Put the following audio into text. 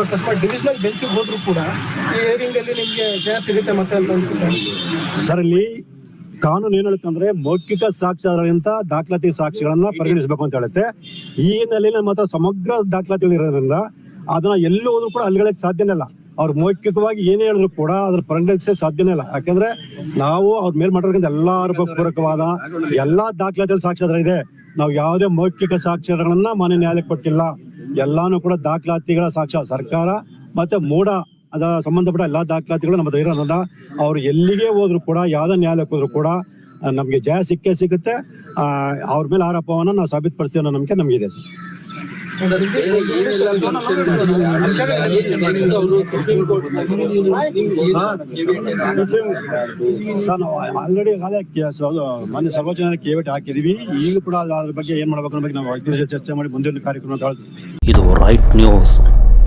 ಅಕಸ್ಮಾತ್ ಡಿವಿಷನಲ್ ಬೆಂಚಿಗೆ ಹೋದ್ರು ಕೂಡ ಈ ಏರಿಂಗ್ ಅಲ್ಲಿ ನಿಮ್ಗೆ ಜಯ ಸಿಗುತ್ತೆ ಮತ್ತೆ ಅಂತ ಅನ್ಸುತ್ತೆ. ಸರ್, ಇಲ್ಲಿ ಕಾನೂನು ಏನ್ ಹೇಳುತ್ತಂದ್ರೆ ಮೌಖಿಕ ಸಾಕ್ಷ್ಯಗಳಿಂತ ದಾಖಲಾತಿ ಸಾಕ್ಷಿಗಳನ್ನ ಪರಿಗಣಿಸಬೇಕು ಅಂತ ಹೇಳುತ್ತೆ. ಈ ಹಿನ್ನೆಲೆಯಲ್ಲಿ ಮಾತ್ರ ಸಮಗ್ರ ದಾಖಲಾತಿಗಳು ಇರೋದ್ರಿಂದ ಅದನ್ನ ಎಲ್ಲಿ ಹೋದ್ರು ಕೂಡ ಅಲ್ಲಿಗಳಕ್ಕೆ ಸಾಧ್ಯನೇ ಇಲ್ಲ. ಅವ್ರು ಮೌಖಿಕವಾಗಿ ಏನೇ ಹೇಳಿದ್ರು ಕೂಡ ಅದ್ರ ಪರಿಗಣಿಸೇ ಸಾಧ್ಯನೇ ಇಲ್ಲ. ಯಾಕಂದ್ರೆ ನಾವು ಅವ್ರ ಮೇಲ್ ಮಾಡಿರೋದ್ರಿಂದ ಎಲ್ಲಾ ಪೂರಕವಾದ ಎಲ್ಲಾ ದಾಖಲಾತಿಗಳು ಸಾಕ್ಷ್ಯ ಇದೆ. ನಾವು ಯಾವುದೇ ಮೌಖಿಕ ಸಾಕ್ಷ್ಯಗಳನ್ನ ಮಾನ್ಯ ನ್ಯಾಯಾಲಯಕ್ಕೆ ಕೊಟ್ಟಿಲ್ಲ. ಎಲ್ಲಾನು ಕೂಡ ದಾಖಲಾತಿಗಳ ಸಾಕ್ಷ್ಯ, ಸರ್ಕಾರ ಮತ್ತೆ ಮೂಡ ಅದ ಸಂಬಂಧಪಟ್ಟ ಎಲ್ಲಾ ದಾಖಲಾತಿಗಳು ನಮ್ಮ ಇರೋದ್ರಿಂದ ಅವ್ರು ಎಲ್ಲಿಗೆ ಹೋದ್ರು ಕೂಡ, ಯಾವ್ದೇ ನ್ಯಾಯಾಲಯಕ್ಕೆ ಹೋದ್ರು ಕೂಡ ನಮಗೆ ಜಯ ಸಿಕ್ಕೇ ಸಿಗುತ್ತೆ. ಅವ್ರ ಮೇಲೆ ಆರೋಪವನ್ನ ನಾವು ಸಾಬೀತುಪಡಿಸ್ತೀವಿ ಅನ್ನೋ ನಂಬಿಕೆ ಇದೆ. ಆಲ್ರೆಡಿ ಮಾನ್ಯ ಸರ್ವೋಚ್ಚ ನ್ಯಾಯಾಲಯ ಕೇವಟ್ ಹಾಕಿದೀವಿ. ಈಗ ಕೂಡ ಅದ್ರ ಬಗ್ಗೆ ಏನ್ ಮಾಡ್ಬೇಕು ಅನ್ನೋ ಬಗ್ಗೆ ನಾವು ಚರ್ಚೆ ಮಾಡಿ ಮುಂದಿನ ಕಾರ್ಯಕ್ರಮ இது ஒரு ரைட் நியூஸ்